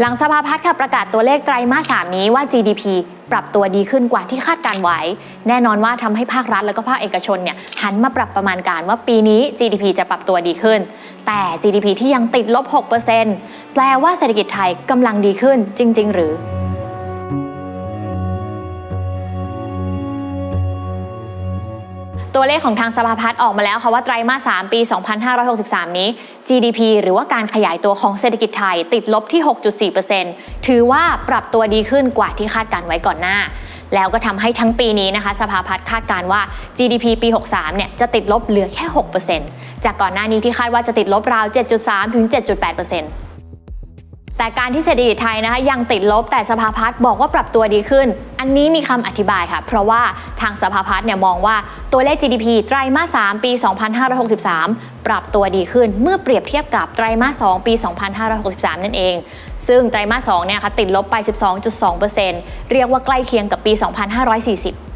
หลังสภาพัฒน์ค่ะประกาศตัวเลขไตรมาส 3 นี้ว่า GDP ปรับตัวดีขึ้นกว่าที่คาดการไว้ แน่นอนว่าทำให้ภาครัฐและก็ภาคเอกชนเนี่ยหันมาปรับประมาณการว่าปีนี้ GDP จะปรับตัวดีขึ้น แต่ GDP ที่ยังติดลบ 6%แปลว่าเศรษฐกิจไทยกำลังดีขึ้นจริง ๆ หรือ ตัวเลขของทางสภาพัฒน์ออกมาแล้วค่ะว่าไตรมาส 3 ปี 2563 นี้ GDP หรือว่าการขยายตัวของเศรษฐกิจไทย ติดลบที่ 6.4%ถือว่าปรับตัวดีขึ้นกว่าที่คาดการไว้ก่อนหน้า แล้วก็ทำให้ทั้งปีนี้นะคะ สภาพัฒน์คาดการว่า GDP ปี 63 เนี่ยจะติดลบเหลือแค่ 6%จากก่อนหน้านี้ที่คาดว่าจะติดลบราว 7.3 ถึง 7.8% แต่การที่เศรษฐกิจไทยนะคะยังติดลบแต่สภาพัฒน์บอกว่าปรับตัวดีขึ้น อันนี้มีคำอธิบายค่ะ เพราะว่าทางสภาพัฒน์เนี่ยมองว่าตัวเลข GDP ไตรมาส 3 ปี 2563 ปรับตัวดีขึ้นเมื่อเปรียบเทียบกับไตรมาส 2 ปี 2563 นั่นเอง ซึ่งไตรมาส 2 เนี่ยค่ะติดลบไป 12.2%เรียกว่าใกล้เคียงกับปี 2540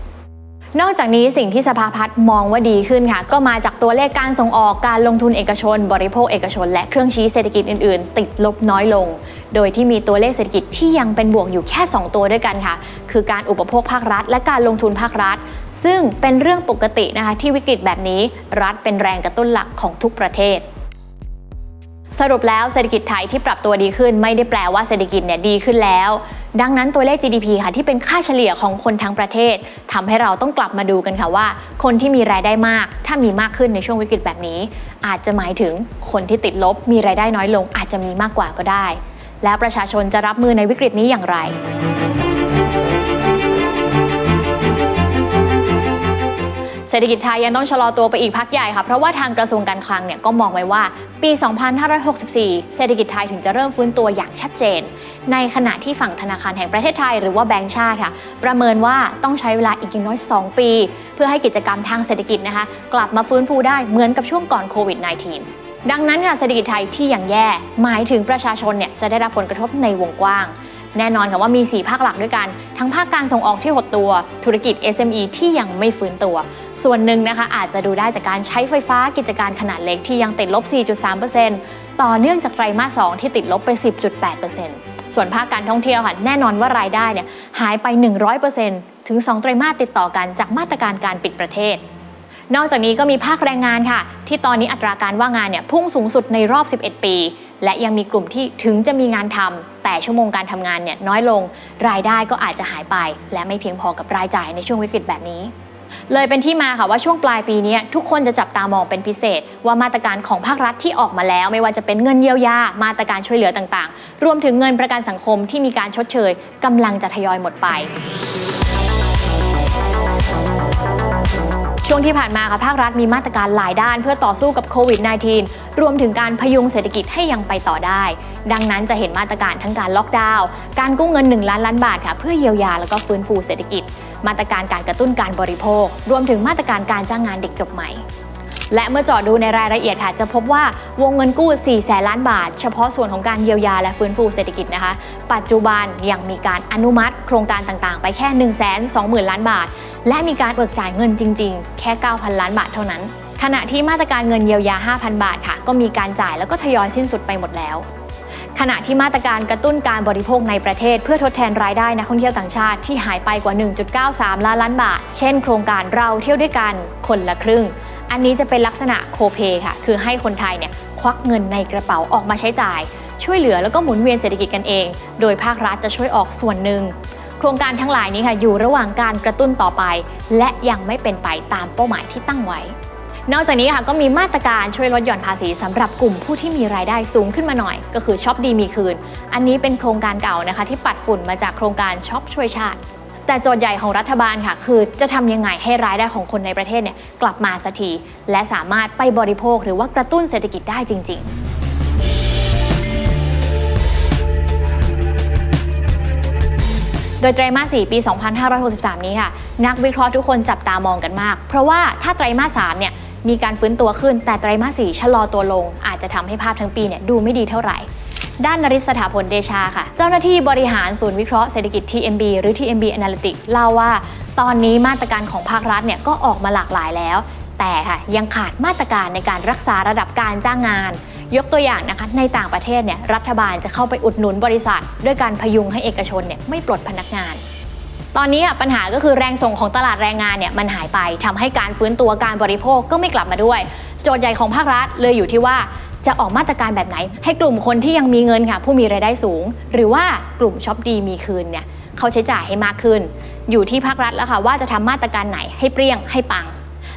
นอกจากนี้สิ่งที่สภาพัฒน์มองว่าดีขึ้นค่ะ ก็มาจากตัวเลขการส่งออกการลงทุนเอกชน บริโภคเอกชน และเครื่องชี้เศรษฐกิจอื่นๆ ติดลบน้อยลง โดยที่มีตัวเลขเศรษฐกิจที่ยังเป็นบวกอยู่แค่ 2 ตัวด้วยกันค่ะ คือการอุปโภคภาครัฐ และการลงทุนภาครัฐ ซึ่งเป็นเรื่องปกตินะคะที่วิกฤตแบบนี้รัฐเป็นแรงกระตุ้นหลักของทุกประเทศสรุปแล้วเศรษฐกิจไทยที่ปรับตัวดีขึ้น ไม่ได้แปลว่าเศรษฐกิจเนี่ยดีขึ้นแล้ว ดังนั้นตัวเลข GDP ค่ะที่เป็นค่าเฉลี่ยของคนทั้งประเทศทำให้เราต้องกลับมาดูกันค่ะว่า คนที่มีรายได้มาก ถ้ามีมากขึ้นในช่วงวิกฤตแบบนี้ อาจจะหมายถึงคนที่ติดลบ มีรายได้น้อยลง อาจจะมีมากกว่าก็ได้ แล้วประชาชนจะรับมือในวิกฤตนี้อย่างไร เศรษฐกิจไทยยังต้องชะลอตัวไปอีกพักใหญ่ค่ะเพราะว่าทางกระทรวงการคลังเนี่ยก็มองไว้ว่าปี 2564 เศรษฐกิจไทยถึงจะเริ่มฟื้นตัวอย่างชัดเจน ในขณะที่ฝั่งธนาคารแห่งประเทศไทยหรือว่าแบงก์ชาติค่ะ ประเมินว่าต้องใช้เวลาอีกอย่างน้อย 2 ปี เพื่อให้กิจกรรมทางเศรษฐกิจนะคะกลับมาฟื้นฟูได้เหมือนกับช่วงก่อนโควิด -19 ดังนั้นค่ะเศรษฐกิจไทยที่อย่างแย่ หมายถึงประชาชนเนี่ยจะได้รับผลกระทบในวงกว้าง แน่นอนค่ะว่ามี 4 ภาคหลักด้วยกัน ทั้งภาคการส่งออกที่หดตัว ธุรกิจ SME ที่ยังไม่ฟื้นตัว ส่วนหนึ่งนะคะอาจจะดูได้จากการใช้ไฟฟ้ากิจการขนาดเล็กที่ยังติดลบ 4.3%ต่อเนื่องจากไตรมาส 2 ที่ติดลบไป 10.8%ส่วนภาคการท่องเที่ยวค่ะแน่นอนว่ารายได้เนี่ยหายไป 100%ถึง 2 ไตรมาสติดต่อกันจากมาตรการการปิดประเทศ นอกจากนี้ก็มีภาคแรงงานค่ะ ที่ตอนนี้อัตราการว่างงานเนี่ยพุ่งสูงสุดในรอบ 11 ปี และยังมีกลุ่มที่ถึงจะมีงานทำแต่ชั่วโมงการทำงานเนี่ยน้อยลง รายได้ก็อาจจะหายไป และไม่เพียงพอกับรายจ่ายในช่วงวิกฤตแบบนี้ เลยเป็นที่มาค่ะว่าช่วงปลายปีนี้ทุกคนจะจับตามองเป็นพิเศษ ว่ามาตรการของภาครัฐที่ออกมาแล้ว ไม่ว่าจะเป็นเงินเยียวยามาตรการช่วยเหลือต่างๆ รวมถึงเงินประกันสังคมที่มีการชดเชยกำลังจะทยอยหมดไป ช่วงที่ผ่านมาค่ะภาครัฐมีมาตรการหลายด้านเพื่อต่อสู้กับโควิด -19 รวมถึงการพยุงเศรษฐกิจให้ยังไปต่อได้ ดังนั้นจะเห็นมาตรการทั้งการล็อกดาวน์การกู้เงิน 1 ล้านล้านบาทค่ะเพื่อเยียวยาแล้วก็ฟื้นฟูเศรษฐกิจ มาตรการการกระตุ้นการบริโภค รวมถึงมาตรการการจ้างงานเด็กจบใหม่และเมื่อเจาะดูในรายละเอียดค่ะจะพบว่าวงเงินกู้ 4 แสนล้านบาท เฉพาะส่วนของการเยียวยาและฟื้นฟูเศรษฐกิจนะคะ ปัจจุบันยังมีการอนุมัติโครงการต่างๆ ไปแค่ 1 2 0 0 0 0 ล้านบาท และมีการเบิกจ่ายเงินจริง ๆ แค่ 9,000 ล้านบาทเท่านั้น ขณะที่มาตรการเงินเยียวยา 5,000 บาทค่ะ ก็มีการจ่ายแล้วก็ทยอยสิ้นสุดไปหมดแล้ว ขณะที่มาตรการกระตุ้นการบริโภคในประเทศ เพื่อทดแทนรายได้นักท่องเที่ยวต่างชาติที่หายไปกว่า 1.93 ล้านล้านบาท เช่น โครงการเราเที่ยวด้วยกันคนละครึ่ง อันนี้จะเป็นลักษณะโคเปค่ะ คือให้คนไทยเนี่ยควักเงินในกระเป๋าออกมาใช้จ่าย ช่วยเหลือแล้วก็หมุนเวียนเศรษฐกิจกันเอง โดยภาครัฐจะช่วยออกส่วนหนึ่ง ครงการทั้งหลายนี้ค่ะอยู่ระหว่างการกระตุ้นต่อไป และยังไม่เป็นไปตามเป้าหมายที่ตั้งไว้ นอกจากนี้ค่ะก็มีมาตรการช่วยลดหย่อนภาษีสำหรับกลุ่มผู้ที่มีรายได้สูงขึ้นมาหน่อย ก็คือช็อปดีมีคืน อันนี้เป็นโครงการเก่านะคะที่ปัดฝุ่นมาจากโครงการช็อปช่วยชาติแต่โจทย์ใหญ่ของรัฐบาลค่ะ คือจะทำยังไงให้รายได้ของคนในประเทศเนี่ยกลับมาสักทีและสามารถไปบริโภคหรือว่ากระตุ้นเศรษฐกิจได้จริง ๆ โดยไตรมาส 4 ปี 2563 นี้ค่ะ นักวิเคราะห์ทุกคนจับตามองกันมาก เพราะว่าถ้าไตรมาส 3 เนี่ยมีการฟื้นตัวขึ้น แต่ไตรมาส 4 ชะลอตัวลง อาจจะทำให้ภาพทั้งปีเนี่ยดูไม่ดีเท่าไหร่ ด้านนริศสถาผลเดชาค่ะ เจ้าหน้าที่บริหารศูนย์วิเคราะห์เศรษฐกิจ TMB หรือ TMB Analytics เล่าว่า ตอนนี้มาตรการของภาครัฐเนี่ยก็ออกมาหลากหลายแล้ว แต่ค่ะยังขาดมาตรการในการรักษาระดับการจ้างงาน ยกตัวอย่างนะคะในต่างประเทศเนี่ยรัฐบาลจะเข้าไปอุดหนุนบริษัท ด้วยการพยุงให้เอกชนเนี่ยไม่ปลดพนักงาน ตอนนี้อะปัญหาก็คือแรงส่งของตลาดแรงงานเนี่ยมันหายไปทำให้การฟื้นตัวการบริโภคก็ไม่กลับมาด้วย โจทย์ใหญ่ของภาครัฐเลยอยู่ที่ว่าจะออกมาตรการแบบไหน ให้กลุ่มคนที่ยังมีเงินค่ะ ผู้มีรายได้สูง หรือว่ากลุ่มช็อปดีมีคืนเนี่ยเขาใช้จ่ายให้มากขึ้น อยู่ที่ภาครัฐแล้วค่ะว่าจะทำมาตรการไหนให้เปรี้ยงให้ปัง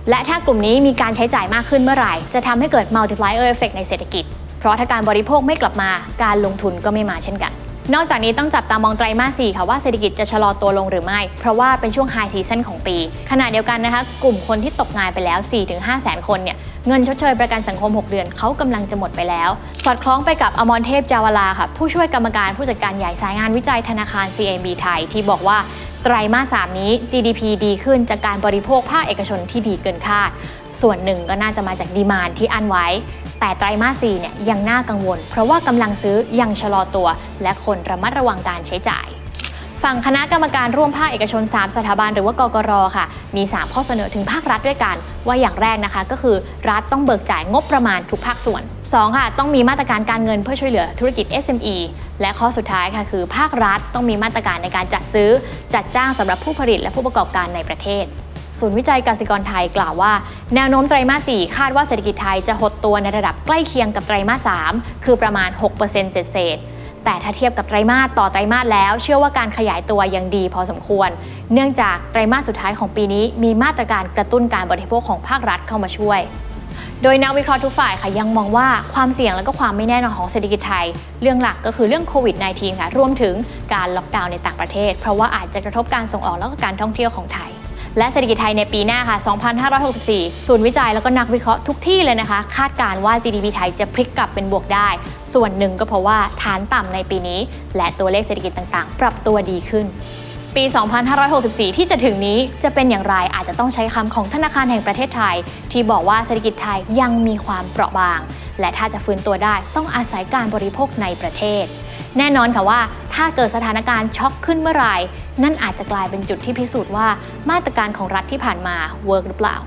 และถ้ากลุ่มนี้มีการใช้จ่ายมากขึ้นเมื่อไหร่ จะทำให้เกิด multiplier effect ในเศรษฐกิจ เพราะถ้าการบริโภคไม่กลับมาการลงทุนก็ไม่มาเช่นกัน นอกจากนี้ต้องจับตามองไตรมาส 4 ค่ะว่าเศรษฐกิจจะชะลอตัวลงหรือไม่ เพราะว่าเป็นช่วงไฮซีซันของปี ขณะเดียวกันนะคะ กลุ่มคนที่ตกงานไปแล้ว 4-5แสนคนเนี่ยเงินชดเชยประกันสังคม 6 เดือนเขากำลังจะหมดไปแล้ว สอดคล้องไปกับอมรเทพจาวลาค่ะผู้ช่วยกรรมการผู้จัดการใหญ่สายงานวิจัยธนาคาร CMB ไทยที่บอกว่า ไตรมาส 3 นี้ GDP ดีขึ้นจากการบริโภคภาคเอกชนที่ดีเกินคาด ส่วนหนึ่งก็น่าจะมาจากดีมานที่อันไว้ แต่ไตรมาส 4 เนี่ยยังน่ากังวล เพราะว่ากำลังซื้อยังชะลอตัว และคนระมัดระวังการใช้จ่ายฝั่งคณะกรรมการร่วมภาคเอกชน 3 สถาบันหรือว่ากกรค่ะ มี 3 ข้อเสนอถึงภาครัฐด้วยกัน ว่าอย่างแรกนะคะ ก็คือรัฐต้องเบิกจ่ายงบประมาณทุกภาคส่วน 2ค่ะต้องมีมาตรการการเงินเพื่อช่วยเหลือธุรกิจ SME และข้อสุดท้ายค่ะคือภาครัฐต้องมีมาตรการในการจัดซื้อ จัดจ้างสำหรับผู้ผลิตและผู้ประกอบการในประเทศศูนย์วิจัยกสิกรไทยกล่าวว่า แนวโน้มไตรมาส 4 คาดว่าเศรษฐกิจไทยจะหดตัวในระดับใกล้เคียงกับไตรมาส 3 คือประมาณ 6%เศษๆแต่ถ้าเทียบกับไตรมาสต่อไตรมาสแล้ว เชื่อว่าการขยายตัวยังดีพอสมควร เนื่องจากไตรมาสสุดท้ายของปีนี้มีมาตรการกระตุ้นการบริโภคของภาครัฐเข้ามาช่วย โดยนักวิเคราะห์ทุกฝ่ายค่ะยังมองว่าความเสี่ยงและก็ความไม่แน่นอนของเศรษฐกิจไทย เรื่องหลักก็คือเรื่องโควิด -19 ค่ะรวมถึงการล็อกดาวน์ในต่างประเทศ เพราะว่าอาจจะกระทบการส่งออกแล้วก็การท่องเที่ยวของไทย และเศรษฐกิจไทยในปีหน้าค่ะ 2564 ศูนย์วิจัยแล้วก็นักวิเคราะห์ทุกที่เลยนะคะ คาดการณ์ว่า GDP ไทยจะพลิกกลับเป็นบวกได้ ส่วนหนึ่งก็เพราะว่าฐานต่ำในปีนี้ และตัวเลขเศรษฐกิจต่างๆ ปรับตัวดีขึ้น ปี 2564 ที่จะถึงนี้จะเป็นอย่างไรอาจจะต้องใช้คำของธนาคารแห่งประเทศไทย ที่บอกว่าเศรษฐกิจไทยยังมีความเปราะบาง และถ้าจะฟื้นตัวได้ต้องอาศัยการบริโภคในประเทศ แน่นอนค่ะว่าถ้าเกิดสถานการณ์ช็อกขึ้นเมื่อไหร่นั่นอาจจะกลายเป็นจุดที่พิสูจน์ว่ามาตรการของรัฐที่ผ่านมาเวิร์กหรือเปล่า